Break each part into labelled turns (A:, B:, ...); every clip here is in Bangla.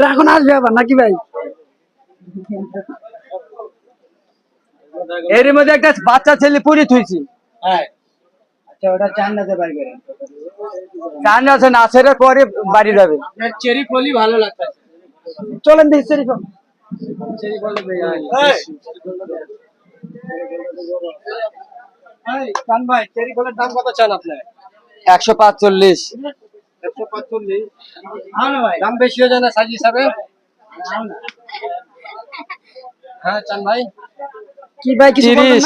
A: ড্রাগন আসবে আবার নাকি ভাই?
B: এর মধ্যে একটা বাচ্চা ছেলে পুরি থুইছি
A: হ্যাঁ। আচ্ছা ওটা চান না তো বাড়ি করে
B: পরে বাড়ি যাবে।
A: চেরি ফলি ভালো লাগছে। চলেন দেখি চেরি ফল। চেরি ফল চান ভাই চেরি ফলের দাম কত চান আপনি
B: একশো পাঁচচল্লিশ।
A: একশো পাঁচচল্লিশ দাম বেশি হয়ে যায় না সাইজ হিসাবে? হ্যাঁ চান ভাই। কি ভাই
B: তিরিশ।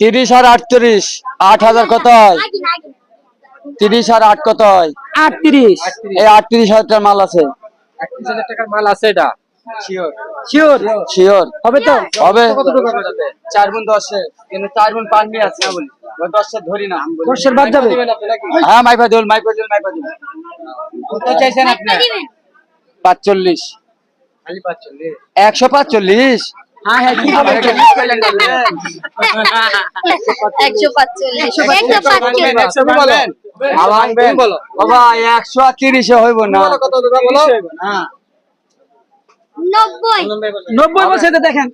B: তিরিশ আর আটত্রিশ। আট হাজার কত হয়? তিরিশ আর আট কত হয়?
A: আটত্রিশ।
B: এই আটত্রিশ হাজার টাকার মাল আছে।
A: আটত্রিশ হাজার টাকার মাল আছে এটা। শিওর শিওর
B: শিওর
A: হবে তো?
B: হবে? চার গুণ দশে। কিন্তু চার গুণ পাননি আছে না বলি। ওই ধরি না।
A: দশের বাদ যাবে?
B: হ্যাঁ
A: কত চাইছেন আপনি?
B: পাঁচচল্লিশ। একশো পাঁচচল্লিশ?
A: হ্যাঁ হ্যাঁ
C: একশো
B: তিরিশে হইব না।
C: নব্বই।
A: নব্বই বছর দেখেন।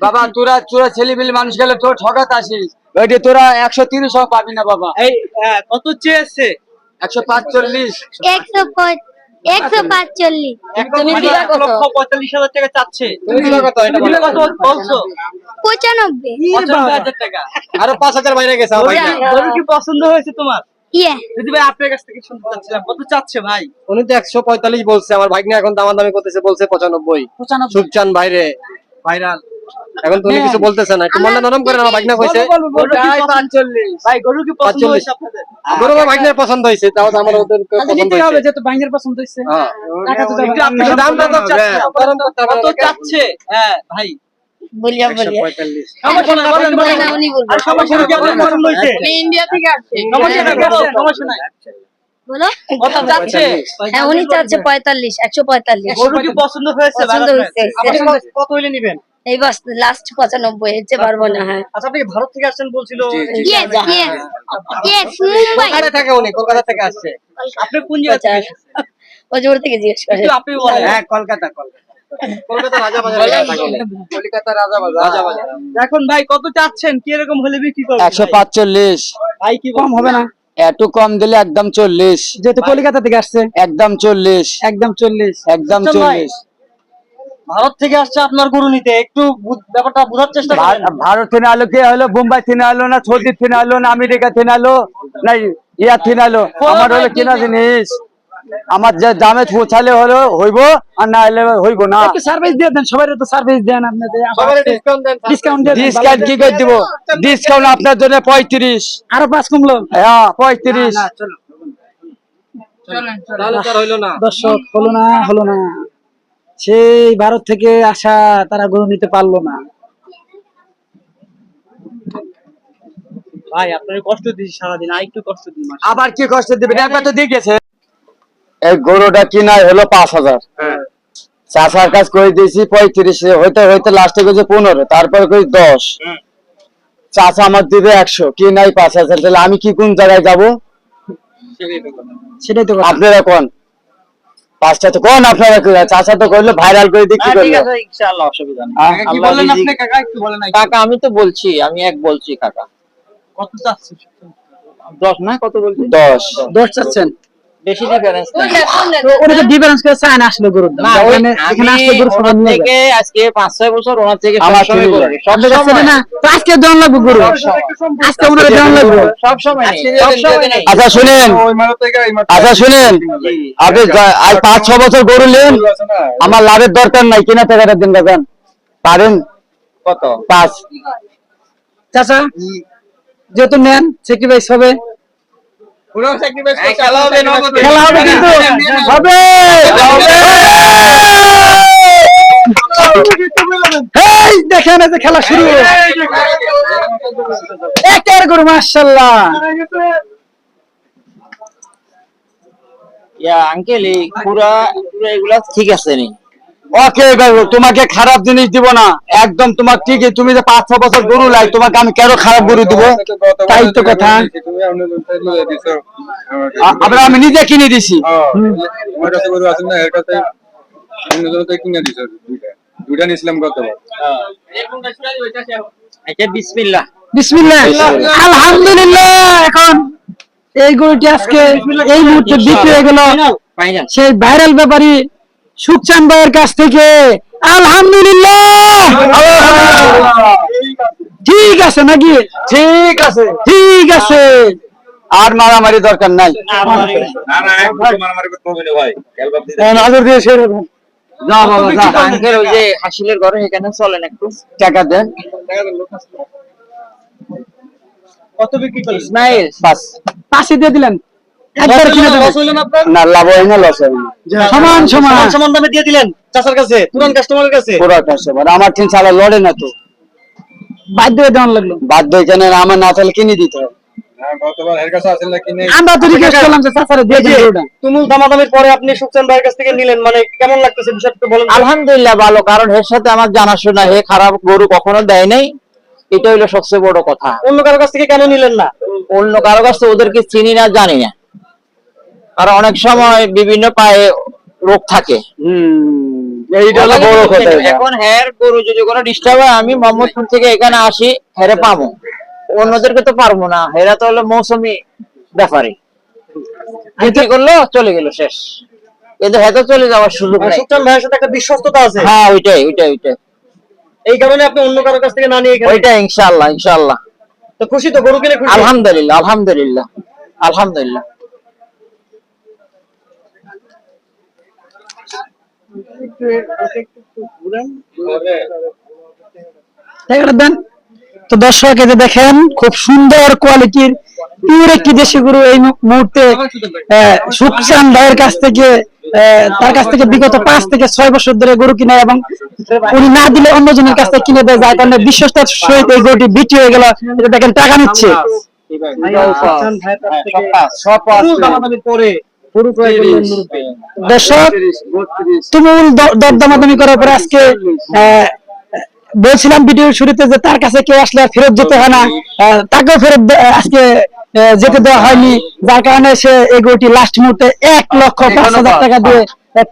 B: বাবা তোরা ছেলেপিলে মানুষ গেলে তোর ঠকাত আসিস। ওইটা তোরা একশো তিরিশ পাবি না বাবা।
A: এই কত চেয়েছে?
B: একশো পাঁচচল্লিশ।
C: একশো পাঁচ একশো পাঁচচল্লিশ।
A: এক লক্ষ পঁয়তাল্লিশ হাজার টাকা চাচ্ছে। তুমি কত? এটা কত বলছো?
C: পঁচানব্বই।
A: হাজার টাকা। আরও পাঁচ হাজার বাইরে গেছে ভাই কি পছন্দ হয়েছে তোমার?
C: ইয়ে।
A: ভাই আপনার কাছ থেকে শুনতে চাচ্ছিলাম। কত চাচ্ছে ভাই? উনি তো একশো পঁয়তাল্লিশ বলছে আমার ভাগ্নে এখন দামাদামি করতেছে বলছে পঁচানব্বই। সুখচান বাইরে ভাইরাল। এখন তো কিছু বলতেছে না একটু মনটা নরম করেন আমার ভাগ্না কইছে
B: ভাই গরু কি
A: পছন্দ হয়েছে গরু আমার পছন্দ হয়েছে তাও আমার ওদের পছন্দ হয়েছে।
D: যেহেতু বাইনের পছন্দ হচ্ছে
A: হ্যাঁ।
D: টাকা তো
A: তো কারণ কত চাচ্ছে? হ্যাঁ ভাই।
C: বলিয়া বলিয়া? ইন্ডিয়া থেকে আসছে
B: বলো?
C: হ্যাঁ উনি চাচ্ছে পঁয়তাল্লিশ একশো পঁয়তাল্লিশ।
A: পছন্দ হয়েছে? কত- হইলে নিবেন?
C: এই বাস লাস্ট পঁচানব্বই এর চেয়ে পারব না হ্যাঁ।
A: আচ্ছা আপনি ভারত থেকে আসছেন বলছিল?
C: Yes yes yes Mumbai.
A: Kolkata থেকে উনি? কলকাতা থেকে আসছে। আপনি কোন জায়গা থেকে
C: থেকে জিজ্ঞেস করে।
A: আপনি বলেন।
B: হ্যাঁ কলকাতা কলকাতা।
A: এখন ভাই কত চাচ্ছেন? কি এরকম হলে বিক্রি করবেন
B: একশো পাঁচচল্লিশ।
A: ভাই কি
D: কম হবে না?
B: একটু কম দিলে একদম চল্লিশ।
D: যেহেতু কলকাতা থেকে আসছে।
B: একদম চল্লিশ।
D: একদম চল্লিশ।
B: একদম
A: বুঝছেন
B: চল্লিশ।
A: ভারত থেকে আসছে আপনার গরু নিতে। একটু ব্যাপারটা বোঝার চেষ্টা
B: ভারত থেকে আলো কে হলো বোম্বাই থেকে আলো না সৌদি থেকে আলো না আমেরিকা থেকে আলো? না ইয়া থেকে আলো? আমার হলো কেনা জিনিস। আমার যে দামে পৌঁছালে হলো হইব আর না হলে হইব না।
D: সার্ভিস দিয়ে দেন সবাই তো সার্ভিস দেন আপনাদের।
A: ডিসকাউন্ট দেন
D: ডিসকাউন্ট
B: কি করে দিব? ডিসকাউন্ট আপনার জন্য পঁয়ত্রিশ।
D: আরও পাঁচ কমলো
B: হ্যাঁ পঁয়ত্রিশ।
D: দর্শক হলো না হলো না। সেই ভারত থেকে আসা তারা গরু নিতে পারল না।
A: ভাই আপনার কষ্ট দিচ্ছি সারাদিন আর একটু কষ্ট দিন
B: আবার কি কষ্ট দিবেন? একবার তো দিয়ে গেছে এই গরুটা কিনাই হলো পাঁচ হাজার। চাষার কাজ করে দিয়েছি পঁয়ত্রিশ হইতে হইতে লাস্টে গেছে পনেরো তারপরে কই দশ। চাষা আমার দিবে একশো কি নাই পাঁচ হাজার তাহলে আমি কি কোন জায়গায় যাব?
D: সেটাই তো কথা।
B: আপনারা কোন? পাঁচটা তো কোন আপনারা কি চাষা তো করল ভাইরাল করে
E: হ্যাঁ, ঠিক
B: করল?
E: আছে ইনশাআল্লাহ অসুবিধা নেই।
B: হ্যাঁ?
A: কি
E: আল্লাহ
A: বললেন
E: রিজিক-
A: আপনি? কাকা একটু বলেন না
E: কাকা আমি তো বলছি আমি এক বলছি কাকা।
A: কত চাচ্ছে
E: দশ না কত বলছি
B: দশ।
D: দশ চাচ্ছেন।
E: বেশি ডিফারেন্স
C: কোন দেখ, কোন দেখ?
D: তো ওরা তো ডিফারেন্স করে চায় না আসলে গরুর দাম। এখানে এখানে আসলে গরু
E: ওনার
D: সমান
E: থেকে আজকে পাঁচ ছয় বছর ওনার থেকে
B: আমার
D: না তো আজকে লাগবে গরু আজকে ওনারা লাগবে।
B: আচ্ছা শুনেন। আচ্ছা শুনেন। আপনি আজ পাঁচ ছ বছর গরু নেন আমার লাভের দরকার নাই কিনা টাকাটা দিন দেখেন পারেন?
E: কত?
B: পাঁচ।
D: চাচা যেহেতু নেন স্যাক্রিফাইস হবে?
A: স্যাক্রিফাইস খেলা হবে
D: খেলা হবে কিন্তু।
B: হবে
D: এই দেখেন এই যে খেলা শুরু। একের গরু মাশাআল্লাহ।
E: ইয়া আঙ্কেল এই পুরা পুরা এগুলা ঠিক আছে নি?
B: ওকে তোমাকে খারাপ জিনিস দিব না। একদম তোমার ঠিকই তুমি যে পাঁচ ছ বছর গরু লাই তোমাকে আমি কেন খারাপ গরু দিব?
D: তাই তো কথা।
B: আ- আবার আমি নিজে কিনে দিছি।
D: আলহামদুলিল্লাহ এখন এই গরুটি আজকে এই মুহূর্তে বিক্রি হয়ে গেল। সেই ভাইরাল ব্যাপারী সুখচান ভাইয়ের কাছ থেকে আলহামদুলিল্লাহ। ঠিক আছে নাকি?
B: ঠিক আছে।
D: ঠিক আছে।
B: আর মারামারি দরকার নাই।
F: না না এক বছর মারামারি করতে হবে না ভাই অ্যালবাম দিতে
B: নজর দিয়ে সেরকম যা বাবা যা
E: আঙ্কেল ওই যে হাসিলের ঘরে এখানে চলেন একটু?
B: টাকা দেন।
A: কত বিক্রি
E: ইসমাইল
B: পাঁচ।
D: পাশে দিয়ে দিলেন? একবার কিনে দেবেন।
A: লস হইল না আপনার?
B: না লাভ হয় না লস হয় না
D: সমান সমান।
A: সমান সমান দামে দিয়ে দিলেন চাচার কাছে পুরান কাস্টমারের কাছে।
B: পুরো কাস্টমার আমার তিন সালা লড়ে না তো।
D: বাধ্য হয়ে দেওয়ান লাগল।
B: বাধ্য এখানে আমার না তাহলে কিনে দিতে হবে।
F: না গতবার এর কাছে আসেন না কিনে।
D: আমরা তো রিকোয়েস্ট করলাম যে চাচারে দিয়ে দিন গরুটা।
A: তুমুল দামাদামির পরে আপনি সুখচান ভাইয়ের কাছ থেকে নিলেন মানে কেমন লাগতেছে বিষয়টা বলেন
E: আলহামদুলিল্লাহ ভালো কারণ এর সাথে আমার জানাশোনা হে খারাপ গরু কখনো দেয় নাই। এটা হইল সবচেয়ে বড় কথা।
A: অন্য কারও কাছ থেকে কেন নিলেন না?
E: অন্য কারও কাছে ওদেরকে চিনি না জানি না। আর অনেক সময় বিভিন্ন পায়ে রোগ থাকে।
B: এইটা হলো বড় কথা
E: এখন হ্যার গরু যদি কোনো ডিস্টার্ব হয় আমি মোহাম্মদপুর থেকে এখানে আসি হেরে পাবো। অন্যদেরকে তো পারব না। হেরা তো হলো মৌসুমি ব্যাপারে। বিক্রি করল? চলে গেল শেষ। কিন্তু হেতে চলে যাওয়ার সুযোগ
A: মানে
E: নেই।
A: ভাইয়ের সাথে একটা বিশ্বস্ততা আছে।
E: হ্যাঁ ওইটাই ওইটাই ওইটাই।
A: এই কারণে আপনি অন্য কারও কাছ থেকে না নিয়ে গেলেন
E: ওইটাই ইনশাআল্লাহ ইনশাআল্লাহ।
A: তো খুশি তো গরু কিনে খুশি?
E: আলহামদুলিল্লাহ আলহামদুলিল্লাহ। আলহামদুলিল্লাহ।
D: দেন তো দর্শক এই দেখেন খুব সুন্দর কোয়ালিটির পিওর একটি দেশি গরু এই মুহূর্তে আহ, সুখচান ভাইয়ের কাছ থেকে আহ, তার কাছ থেকে বিগত পাঁচ থেকে ছয় বছর ধরে গরু কিনে এবং উনি না দিলে অন্যজনের কাছ থেকে কিনে দেয় যার কারণে বিশ্বস্তার সহিত এই গরুটি বিক্রি হয়ে গেল এটা দেখেন টাকা নিচ্ছে
A: পরে গরু ক্রয় করলেন
D: দর্শক তুমুল দরদামাদামি করার পরে আজকে বলছিলাম ভিডিওর শুরুতে যে তার কাছে কেউ আসলে আর ফেরত যেতে হয় না। তাকেও ফেরত আজকে যেতে দেওয়া হয়নি। যার কারণে সে এই গরুটি লাস্ট মুহূর্তে এক লক্ষ পাঁচ হাজার টাকা দিয়ে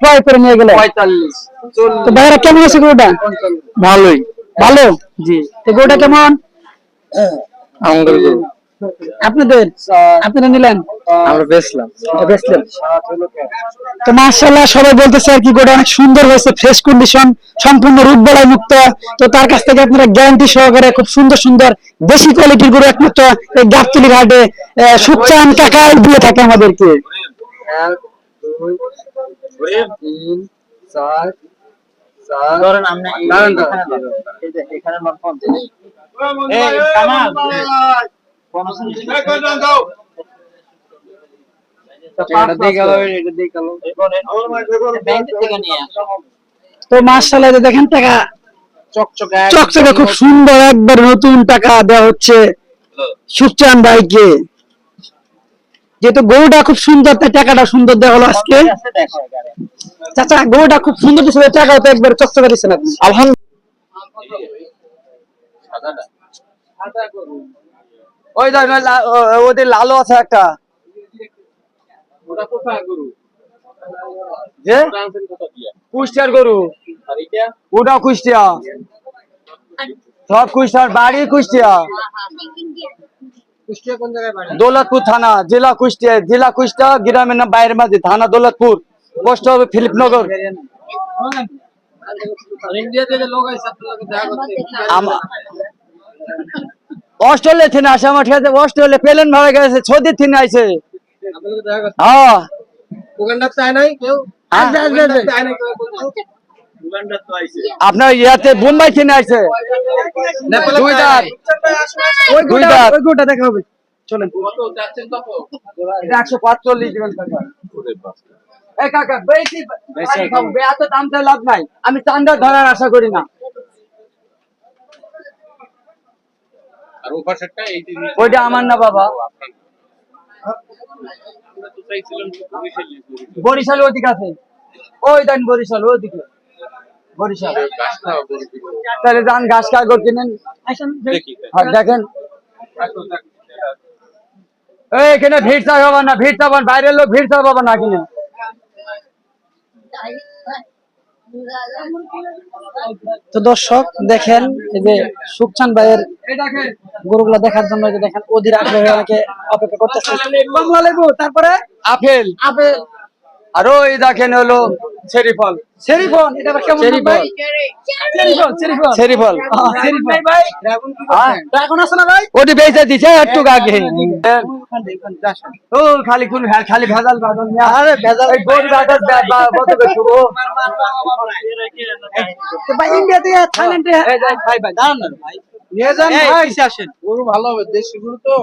D: ক্রয় করে নিয়ে গেল। তো ভাইরা কেমন আছে গরুটা?
B: ভালোই।
D: ভালো। জি। তো গরুটা কেমন?
B: আমাদের
D: আপনাদের আপনারা নিলেন?
B: আমরা বেচলাম।
D: বেচলেন। তো মার্শাল্লাহ সবাই বলতেছে আর কি গোটা অনেক সুন্দর হয়েছে ফ্রেশ কন্ডিশন সম্পূর্ণ রূপ বেলায় মুক্ত। তো তার কাছ থেকে আপনারা গ্যারান্টি সহকারে খুব সুন্দর সুন্দর দেশি কোয়ালিটির গরু একমাত্র এই গাবতলি ঘাটে আহ, সুকচান কাকাই দিয়ে থাকে আমাদেরকে।
E: এখানে
D: তো দেখেন টাকা
E: চকচকে
D: চকচকে খুব সুন্দর একবার নতুন টাকা দেওয়া হচ্ছে সুকচান ভাইকে। যেহেতু গরুটা খুব সুন্দর তাই টাকাটা সুন্দর দেওয়া হলো আজকে। চাচা গরুটা খুব সুন্দর দিচ্ছে টাকাও তো একবার চকচকে দিচ্ছেন আপনি
B: ওই দেখ ওদের লালও আছে একটা। কুষ্টিয়ার গরু। কুষ্টিয়া। সব কুষ্টিয়ার বাড়ি কুষ্টিয়া। দৌলতপুর থানা জেলা কুষ্টিয়া। জেলা কুষ্টিয়া গ্রামের নাম বাইরের মাঝে থানা দৌলতপুর। পোস্ট হবে ফিলিপনগর। আমা- অস্ট্রেলিয়া থেকে আসে আমার ঠিক আছে অস্ট্রেলিয়া প্লেন ভাবে গেছে সৌদি থেকে আইছে। হ্যাঁ।
A: তো আইছে।
B: আপনার ইয়াতে বোম্বাই থেকে আইছে। দুই দাঁত। দুই দাঁত।
D: ওই গরুটা দেখা হবে। চলেন।
B: একশো পাঁচচল্লিশ দিবেন কাকা বেশি দাম লাভ নাই। আমি চান্দা ধরার আশা করি না।
F: আর ওপার এই
B: ওইটা আমার না বাবা। বরিশাল ওদিকে আছে। ওই দেন বরিশাল ওদিকে বরিশাল। তাহলে যান ঘাস কাগজ কিনেন। আর দেখেন। এই এখানে ভিড় চা হবে না ভিড় চাপান বাইরের লোক ভিড় চা পাবেন না কিনে।
A: তো দর্শক দেখেন এই যে সুখচান ভাইয়ের গরুগুলা দেখার জন্য যে দেখেন অধীর আগ্রহে অনেকে অপেক্ষা করতেছে। কমলা লেবু তারপরে
B: আপেল।
A: আপেল।
B: আর ওই দেখেন হলো
A: এটা ভাই? ড্রাগন আছে না ভাই?
B: ওটি বেঁচে দিছে একটু আগে। ও খালি কোন খালি ভেজাল ভেজাল আরে ভেজাল এই গোল ভেজাল কত বেশি ও
A: ভাই ইন্ডিয়া থাইল্যান্ডে ভাই ভাই দাঁড়ান ভাই।
G: নিয়ে যান ভাই।
A: আসেন?
G: গরু ভালো হবে দেশি গরু তো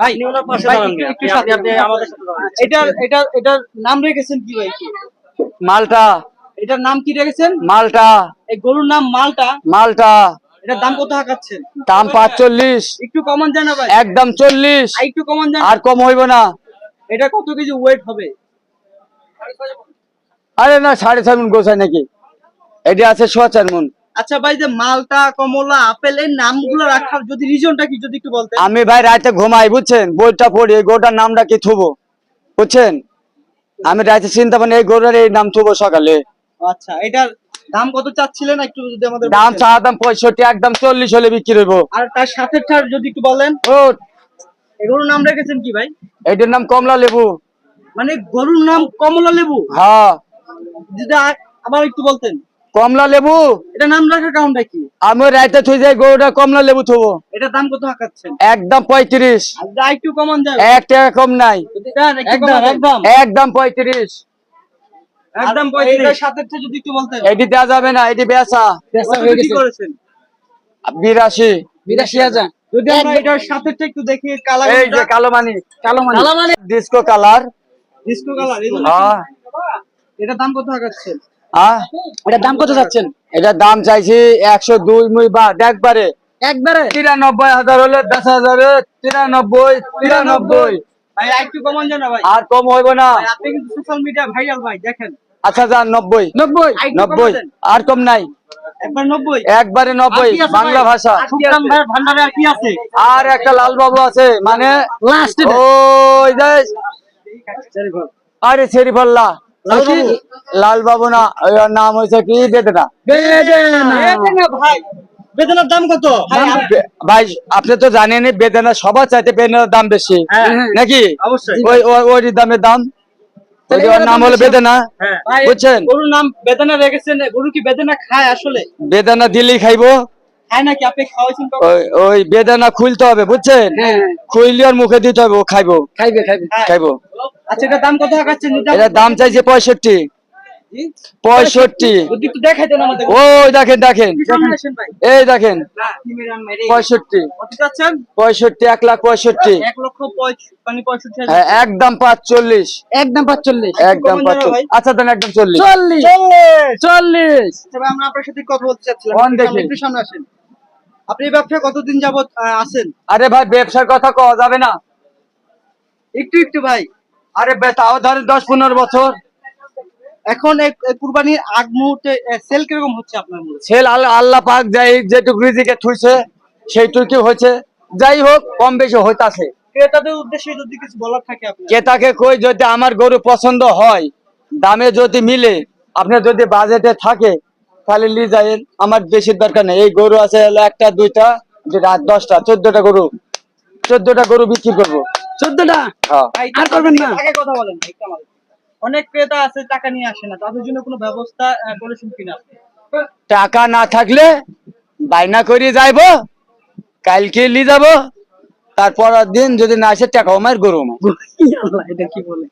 A: ভাই আপনি আমাদের সাথে দাঁড়ান। এটার এটার এটার নাম রেখেছেন কি ভাই?
B: মালটা।
A: এটার নাম কি রেখেছেন?
B: মালটা।
A: এই গরুর নাম মালটা।
B: মালটা।
A: এটার দাম কত হাঁকাচ্ছেন?
B: দাম পাঁচচল্লিশ।
A: একটু কমান যায় না ভাই।
B: একদম চল্লিশ।
A: আর একটু কমান যায় না?
B: আর কম হইব না।
A: এটা কত কেজি ওয়েট হবে?
B: আরে না সাড়ে ছয় মন গোছায় নাকি? এটা আছে সোয়া চার মন।
A: আচ্ছা ভাই যে মালটা কমলা আপেল এই নামগুলো রাখার যদি রিজনটা কি যদি একটু বলতেন?
B: আমি ভাই রাতে ঘুমাই বুঝছেন? বইটা পড়ি এই গোটার নামটা কি থুবো? বুঝছেন? আমি রাতে চিন্তা পারি এই গোটার এই নাম থুবো সকালে।
A: আচ্ছা এটার দাম কত চাচ্ছিলেন একটু যদি আমাদের
B: দাম চা দাম পঁয়ষট্টি একদম চল্লিশ হলে বিক্রি হইবো।
A: আর তার সাথে ঠার যদি একটু বলেন?
B: ও
A: এই গরুর নাম রেখেছেন কি ভাই?
B: এটার নাম কমলা লেবু।
A: মানে গরুর নাম কমলা লেবু?
B: হ্যাঁ।
A: যদি আবার একটু বলতেন।
B: কমলা লেবু?
A: এটা নাম রাখার কারণটা কি?
B: আমি রাতে থুই যাই গরুটা কমলা লেবু থুবো।
A: এটার দাম কত হাঁকাচ্ছেন
B: একদম পঁয়ত্রিশ।
A: একটু কমান যাবে।
B: এক টাকা কম নাই। একদম একদম। পঁয়ত্রিশ।
A: একদম সাথে যদি একটু
B: এটি দেওয়া যাবে না এটি বেচা।
A: কত কি করেছেন?
B: বিরাশি।
A: বিরাশি হাজার। যদি আমরা এটার সাথে একটু দেখি কালার
B: এই যে কালো মানি।
A: কালো মানে।
B: Disco colour.
A: ডিসকো কালার
B: হ্যাঁ।
A: এটার দাম কত হাঁকাচ্ছেন এটার দাম কত যাচ্ছেন?
B: এটার দাম চাইছি একশো দুই মুই বা একবারে।
A: একবারে?
B: তিরানব্বই হাজার হলে দশ হাজারে তিরানব্বই তিরানব্বই।
A: আর
B: কম হইব না।
A: আপনি কিন্তু সোশ্যাল মিডিয়া ভাইরাল ভাই দেখেন।
B: আচ্ছা যান নব্বই।
A: নব্বই?
B: নব্বই। আর কম নাই।
A: একবারে নব্বই?
B: বাংলা ভাষা।
A: আর আছে?
B: একটা লাল বাবু আছে মানে আরে শরীফল্লা লাল বাবু। না ওর নাম হয়েছে কি? বেদনা।
A: বেদনা। ভাই। বেদনার দাম কত?
B: ভাই আপনি তো জানেন বেদনা সবার চাইতে বেদনার দাম বেশি।
A: হ্যাঁ।
B: নাকি? ওই ওই- ওই দামের দাম? ওর নাম হলো বেদনা।
A: হ্যাঁ।
B: বুঝছেন?
A: গরুর নাম বেদনা রেখেছেন গরু কি বেদনা খায় আসলে?
B: বেদনা দিলেই খাইবো?
A: খায় নাকি? আপনি খাওয়াইছেন কখন?
B: ওই ওই বেদনা খুলতে হবে বুঝছেন? খুইলে আর মুখে দিতে হবে ও খাইবো।
A: খাইবে খাইবে।
B: খাইবো।
A: আচ্ছা এটার দাম কত হাঁকাচ্ছেন
B: এটা দাম চাইছে পঁয়ষট্টি। পঁয়ষট্টি। ওই দেখেন দেখেন। এই দেখেন। পঁয়ষট্টি। পঁয়ষট্টি এক লাখ পঁয়ষট্টি।
A: মানে
B: হ্যাঁ, একদম পাঁচচল্লিশ।
A: একদম পাঁচচল্লিশ।
B: একদম
A: কমান যাবে
B: পাঁচচল্লিশ।
A: ভাই?
B: আচ্ছা দেন একদম চল্লিশ।
A: চল্লিশ। চল্লিশ। তবে আমরা আপনার সাথে কথা বলতে চাচ্ছিলাম। আসেন। আপনি এই ব্যবসায় কতদিন যাবত আছেন?
B: আরে ভাই ব্যবসার কথা কওয়া যাবে না।
A: একটু একটু ভাই।
B: আরে তাও ধরেন দশ পনেরো বছর।
A: এখন কুরবানির আগ মুহূর্তে সেল কীরকম হচ্ছে আপনার
B: ছেল আল্লাহ পাক যাই যেটুকু রিজিকে থুইছে সেইটুকু হয়েছে। যাই হোক কম বেশি হইতাছে।
A: ক্রেতাদের উদ্দেশ্যে যদি কিছু বলার থাকে
B: ক্রেতাকে কই যদি আমার গরু পছন্দ হয় দামে যদি মিলে আপনার যদি বাজেটে থাকে তাহলে লি আমার বেশি দরকার নেই। এই গরু আছে একটা দুইটা রাত দশটা চোদ্দটা গরু। চোদ্দটা গরু বিক্রি করব।
A: চোদ্দটা?
B: হ্যাঁ।
A: আর করবেন না। কথা বলেন ভাই, একটু আমাদের। অনেক ক্রেতা আছে টাকা নিয়ে আসে না তাদের জন্য কোনো ব্যবস্থা করেছেন কিনা
B: টাকা না থাকলে বাইনা করে যাইবো কালকে লি যাব তারপর দিন যদি না আসে টাকা আমার গরু আমার।
A: এটা কি বলে?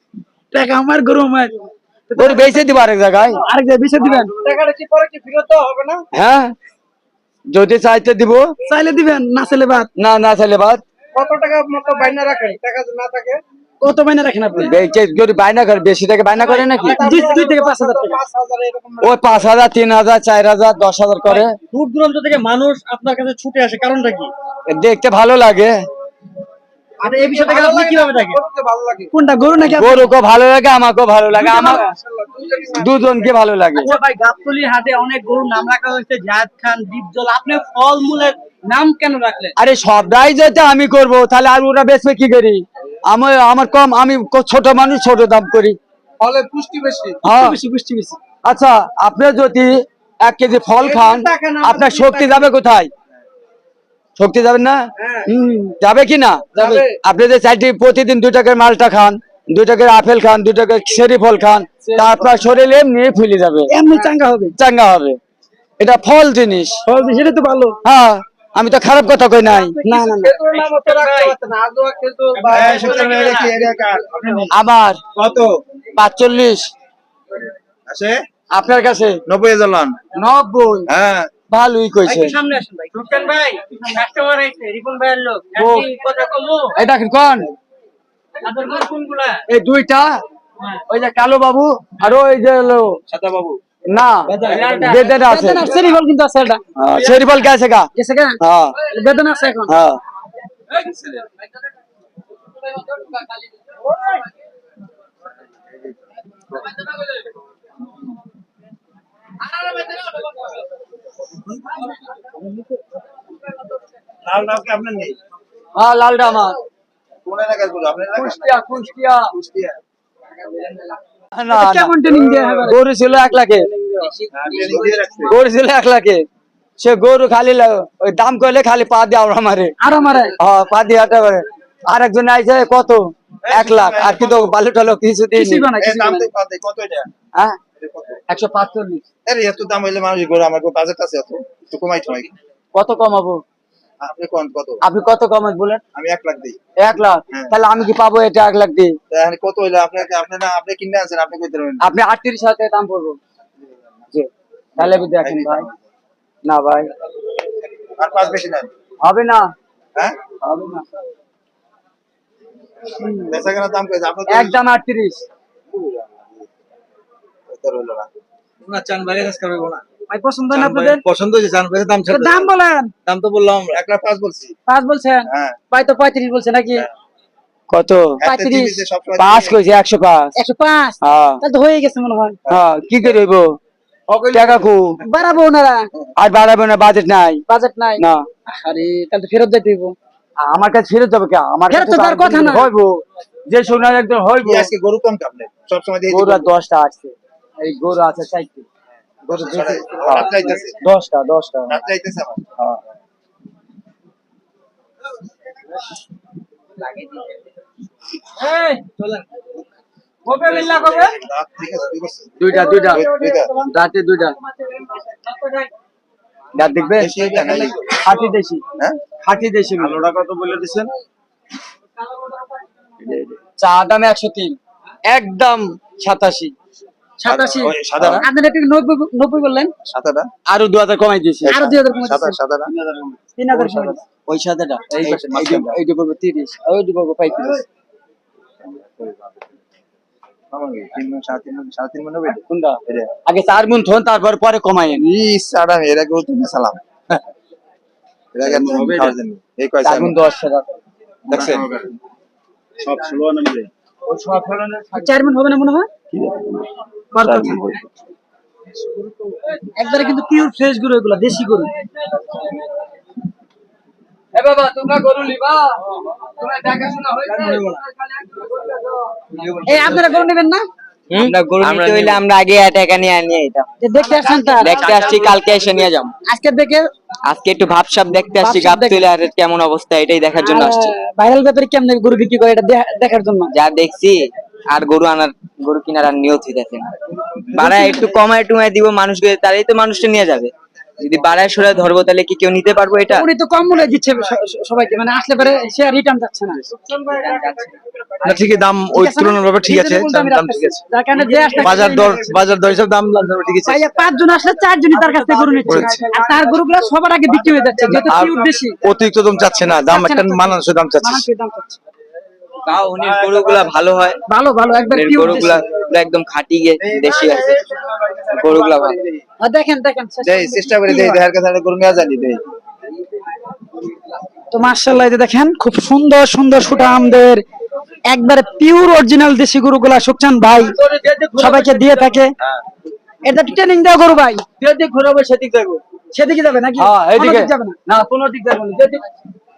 A: টাকা আমার গরু আমার।
B: গরু বেঁচে দিব আরেক জায়গায়।
A: আরেক জায়গায় বিষয় দিবেন? টাকাটা কি পরে কি ফেরত হবে না?
B: হ্যাঁ যদি চাইতে দিব।
A: চাইলে দিবেন না চাইলে বাদ?
B: না না চাইলে বাদ।
A: কত টাকা মতো বাইনা রাখেন টাকা না থাকে? কত বাইনা রাখেন আপনি?
B: যদি বায়না করে বেশি টাকা বায়না করে নাকি?
A: দুই দুই থেকে পাঁচ হাজার টাকা। পাঁচ হাজার এরকম
B: ওই পাঁচ হাজার তিন হাজার চার হাজার দশ হাজার করে।
A: দূর দূরান্ত থেকে মানুষ আপনার কাছে ছুটে আসে কারণটা কি?
B: দেখতে ভালো লাগে।
A: আর এই বিষয়টা আপনি কীভাবে দেখেন? কোনটা গরু নাকি
B: গরুকে ভালো লাগে আমাকেও ভালো লাগে। আমার দুজনকে ভালো লাগে।
A: আচ্ছা ভাই গাবতলির হাটে অনেক গরুর নাম রাখা হয়েছে জাহাদ খান দীপজল আপনি ফলমূলের নাম কেন রাখলেন?
B: আরে সবটাই যদি আমি করব তাহলে আর ওরা বেচবে কি করি? আমি আমার কম আমি ছোট মানুষ ছোট দাম করি।
A: ফলে পুষ্টি বেশি
B: হ্যাঁ।
D: বেশি পুষ্টি বেশি।
B: আচ্ছা আপনি যদি এক কেজি ফল খান আপনার শক্তি যাবে কোথায়? শক্তি যাবে না? হুম, যাবে কি না?
A: যাবে।
B: আপনি যে চারটি প্রতিদিন দুই টাকার মালটা খান দুই টাকার আপেল খান দুই টাকার সেরি ফল খান তা আপনার শরীর এমনি ফুলে যাবে।
D: এমনি চাঙ্গা হবে।
B: চাঙ্গা হবে। এটা ফল জিনিস।
D: ফল দিয়ে সেটা তো ভালো।
B: হ্যাঁ। আমি তো খারাপ কথা কই নাই।
D: না না
B: আমার
F: কত?
B: পাঁচচল্লিশ।
F: আছে?
B: আপনার কাছে?
F: নব্বই হাজার লন।
B: নব্বই?
F: হ্যাঁ।
B: ভালোই কইছে।
A: সামনে আসুন ভাই। সুলতান ভাই কাস্টমার আইছে রিপন ভাইয়ের লোক।
B: ও।
A: কি কথা কমু?
B: এটা কোন?
A: কোনগুলা?
B: এই দুইটা ওই যে কালো বাবু আর ওই যে
F: সাদা বাবু।
B: না। বেদনা। আছে।
D: বেদনা সেরি ফল কিন্তু আছে এটা।
B: হ্যাঁ, সেরিফল গেছে গা?
D: গেছে কেন
B: হ্যাঁ।
D: বেদনা আছে এখন।
B: হ্যাঁ।
F: লাল লাল কি আপনার নেই?
B: হ্যাঁ লালটা আমার।
F: কোন এলাকায় করব আপনার এলাকায়?
B: কুষ্টিয়া কুষ্টিয়া।
F: কুষ্টিয়া।
B: না,
D: হবে
B: গরু ছিল এক লাখে।
F: হ্যাঁ, দিয়ে
B: গরু ছিল এক লাখে। সে গরু খালি ওই দাম করলে খালি পা দিয়ে আওড়া মারে।
D: আর আমারে
B: হ্যাঁ পা দিয়ে আটা করে আর একজন আইছে কত? এক লাখ। আর কিন্তু বালু টালু কিছু
F: এটা?
B: হ্যাঁ? একশো পাঁচচল্লিশ।
F: এত দাম হইলে মানুষ গরু আমার বাজেট আছে এত। একটু কমাই।
B: কত কমাবো?
F: আপনি কত?
B: আপনি কত কমাই বলেন?
F: আমি এক লাখ দিই।
B: এক লাখ?
F: হ্যাঁ।
B: তাহলে আমি কি পাবো এটা এক লাখ
F: তাহলে কত হইলে? আপনাকে আপনি না আপনি কিনে আনছেন আপনি কইতে পারবেন
B: আপনি আটত্রিশ হাজার দাম পড়ব। জি। তাহলে দেখেন ভাই। না ভাই।
F: আর পাঁচ বেশি নাই
B: হবে না?
F: হ্যাঁ?
B: হবে না।
F: বেচা কেনার দাম কইছে আপনি
B: একদম আটত্রিশ।
F: না।
A: চান বাইরে কাজ করবে না
D: ভাই পছন্দ না আপনাদের?
A: পছন্দ হয়েছে চান বাইরে দাম
D: তো দাম বলেন।
A: দাম তো বললাম
F: এক লাখ পাঁচ বলছি।
D: পাঁচ বলছেন? ভাই তো পঁয়ত্রিশ বলছে নাকি?
B: কত?
D: পঁয়ত্রিশ।
B: পাঁচ কইছে একশো পাঁচ।
D: একশো পাঁচ? তাহলে তো হয়ে গেছে মনে হয়।
B: কি করে হইব? টাকা কু?
D: বাড়াবো ওনারা।
B: আর বাড়াবে না বাজেট নাই।
D: বাজেট নাই?
B: না।
D: আরে তাহলে তো ফেরত দিতে হইব।
B: আমার কাছে ফেরত যাবে কে? আমার
D: ফেরত তো তার কথা না।
B: হইব। যে সোনার একদম হইব।
F: আজকে গরু কম কাপলে সবসময় দিয়ে
B: গরু আর দশটা আছে। এই গরু আছে
F: যাইতেছে
B: দশটা দশটা দুইটা দুইটা।
F: দুইটা।
B: রাতে দুইটা। দাঁত দেখবে?
F: দেশি হ্যাঁ?
B: খাঁটি দেশি
F: আলোটা কত বলে
B: চা দাম একশো তিন। একদম সাতাশি।
D: সাতাশি। একটু নব্বই নব্বই বললেন?
B: আরও দু হাজার কমাই দিয়েছি।
D: আরও দুই হাজার। তিন হাজার
B: ওই এইটা- তিরিশ। ওইটা পড়ব পঁয়ত্রিশ। আগে চার গুণ থন তারপর পরে কমাই
F: এর আগে সালাম। এর। এই কয়
B: চার
F: সাল?
B: দশ টাকা।
F: দেখছেন?
B: ওই সব ফলনের
D: চার মিনিট হবে না মনে হয়। একবারে কিন্তু পিওর ফ্রেশ গরু এগুলা দেশি গরু।
B: এ বাবা তোমরা গরু লিবা তোমরা দেখাশোনা হয়েছে?
D: এই আপনারা গরু নেবেন না?
E: আমরা গরু নিতে হইলে আমরা আগে টাকা নিয়ে
D: দেখতে আসছেন তা
E: দেখতে আসছি কালকে এসে নিয়ে যাম
D: আজকে দেখে
E: আজকে একটু ভাবসাব দেখতে আসছি আর কেমন অবস্থা এটাই দেখার জন্য আসছি।
D: ভাইরাল ব্যাপারে কেমন গরু বিক্রি করে এটা দেখার জন্য?
E: যা দেখছি আর গরু আনার গরু কিনার আর নিয়ত হইতেছে না। বাড়ায় একটু কমায় টুমায় দিব মানুষকে তাহলেই তো মানুষটা নিয়ে যাবে। যদি বাড়ায় সরে ধরবো তাহলে কি কেউ নিতে পারব এটা?
D: উনি তো কম মূল্যে দিচ্ছে সবাইকে মানে আসলে পরে সে রিটার্ন যাচ্ছে না।
A: না ঠিকই দাম ওই
D: ঠিক আছে না?
A: তুলনাভাবে ঠিক আছে
D: দামে
A: ঠিক আছে।
D: যার কারণে যে আসলে
A: বাজার দর বাজার দর হিসাব দাম দাম ঠিক আছে।
D: ভাইয়া পাঁচজন আসলে চারজনই তার কাছ থেকে গরু নিচ্ছে। আর তার গরুগুলো সবার আগে বিক্রি হয়ে যাচ্ছে যেহেতু পিওর দেশি
A: অতিরিক্ত দাম চাচ্ছে না দাম একটা মানানসই দাম চাচ্ছে।
D: মানানসই দাম চাচ্ছে।
E: তাও উনি গরুগুলা ভালো হয়।
D: ভালো ভালো
E: গরুগুলা একদম খাঁটি গে দেশি আছে। গরুগুলা ভালো।
D: দেখেন দেখেন
F: দেই, চেষ্টা করে দেই দেখার কাছে গরু নেওয়া জানি দেই।
D: তো মার্শাল্লাহ দেখেন খুব সুন্দর সুন্দর সুঠামদের একবারে পিওর অরিজিনাল দেশি গরুগুলা সুকচান ভাই সবাইকে দিয়ে থাকে। এটা ট্রেনিং দেওয়া গরু ভাই।
B: যেদিক ঘুরাবো সেদিক যাব।
D: সেদিকে যাবে নাকি?
B: হ্যাঁ এইদিকে
D: কোনো দিক যাবে না?
B: না কোনো দিক যাব না। যেদিক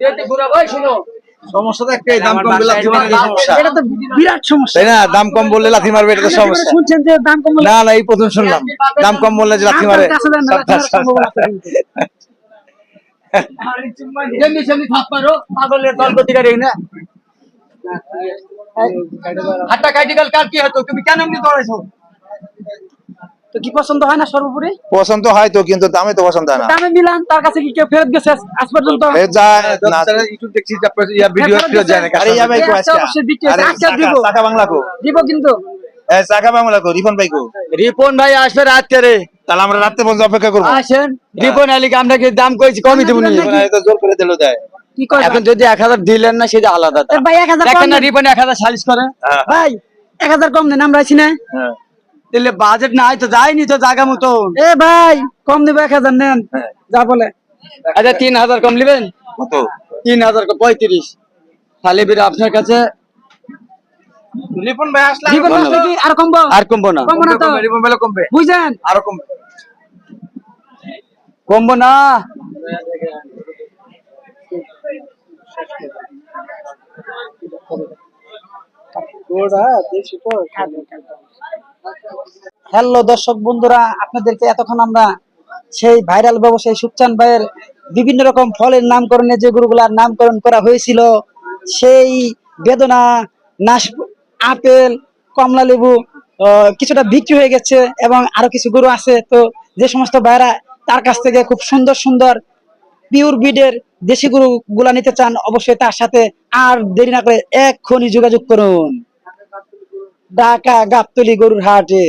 B: যেদিক ঘুরাবো শুনো।
F: সমস্যা তো একটাই দাম কম বলে লাথি মারবে
D: এটা তো বিরাট সমস্যা।
F: তাই না? দাম কম বললে লাথি মারবে এটা তো সমস্যা।
D: শুনছেন যে দাম কম
F: না না এই প্রথম শুনলাম। দাম কম বললে যে লাথি মারে।
D: আপনার কাছে দেন না, লাথি মারার সম্ভাবনা আছে কিন্তু।
B: যেমনি সেমনি থাপ মারো পাগলের দল প্রতিকারী না। হাতটা কাটি গেল কার কি হতো? তুমি কেন এমনি দৌড়াইছো?
D: তো কি পছন্দ হয় না সর্বোপরি?
F: পছন্দ হয় তো কিন্তু দামে তো পছন্দ হয় না।
D: দামে মিলান তার কাছে কি কেউ ফেরত গেছে? আজ- আজ পর্যন্ত
F: এ যায় না। ইউটিউব দেখছি ইয়া ভিডিও
D: ফেরত
F: যায় না আরে ইয়া ভাই কো
D: আজকে
F: আজকে
D: অবশ্যই বিক্রি
F: আরে
D: হয়েছে, আজকে দিব।
F: চাকা- চাকা বাংলা কো।
D: দিব কিন্তু।
F: এ চাকা বাংলা কো রিফন ভাই কো।
B: রিপন ভাই আসবে রাত্রে রে।
F: তাহলে আমরা রাতে পর্যন্ত অপেক্ষা করব।
B: আসেন। রিপন আলীকে আমরা কি দাম কইছি কমই দেবো নি
F: রিপন জোর করে দিল দেয়
B: এখন যদি এক হাজার দিলেন না সেটা আলাদা
D: ভাই এক হাজার
B: না রিপন এক হাজার সালিশ করে।
F: হ্যাঁ।
D: ভাই এক হাজার কম দেন আমরা আছি না।
F: হ্যাঁ
B: তাহলে বাজেট নাই তো যায়নি তো জায়গা মতো
D: এ ভাই কম দেবো এক হাজার নেন যা বলে।
B: আচ্ছা তিন হাজার কম নেবেন?
F: কত?
B: তিন হাজার পঁয়ত্রিশ। তাহলে এবার আপনার কাছে
F: রিপন ভাই আসলে
D: জীবন আসলে কি আর কমবো?
B: আর কমবো না।
D: কমবো না তো?
F: রিপন ভাই কমবে।
D: বুঝছেন?
F: আরও কমবে।
B: কমবো না।
D: হ্যালো দর্শক বন্ধুরা, আপনাদেরকে এতক্ষণ আমরা সেই ভাইরাল ব্যবসায়ী সুকচান ভাইয়ের বিভিন্ন রকম ফলের নামকরণে যে গরুগুলার নামকরণ করা হয়েছিল, সেই বেদনা, নাশ, আপেল, কমলা লেবু কিছুটা বিক্রি হয়ে গেছে এবং আরও কিছু গরু আছে। তো যে সমস্ত ভাইরা তার কাছ থেকে খুব সুন্দর সুন্দর পিওর ব্রিডের দেশি গরু গুলা নিতে চান, অবশ্যই তার সাথে আর দেরি না করে এক এক্ষুনি যোগাযোগ করুন। ঢাকা গাবতলি গরুর হাটে।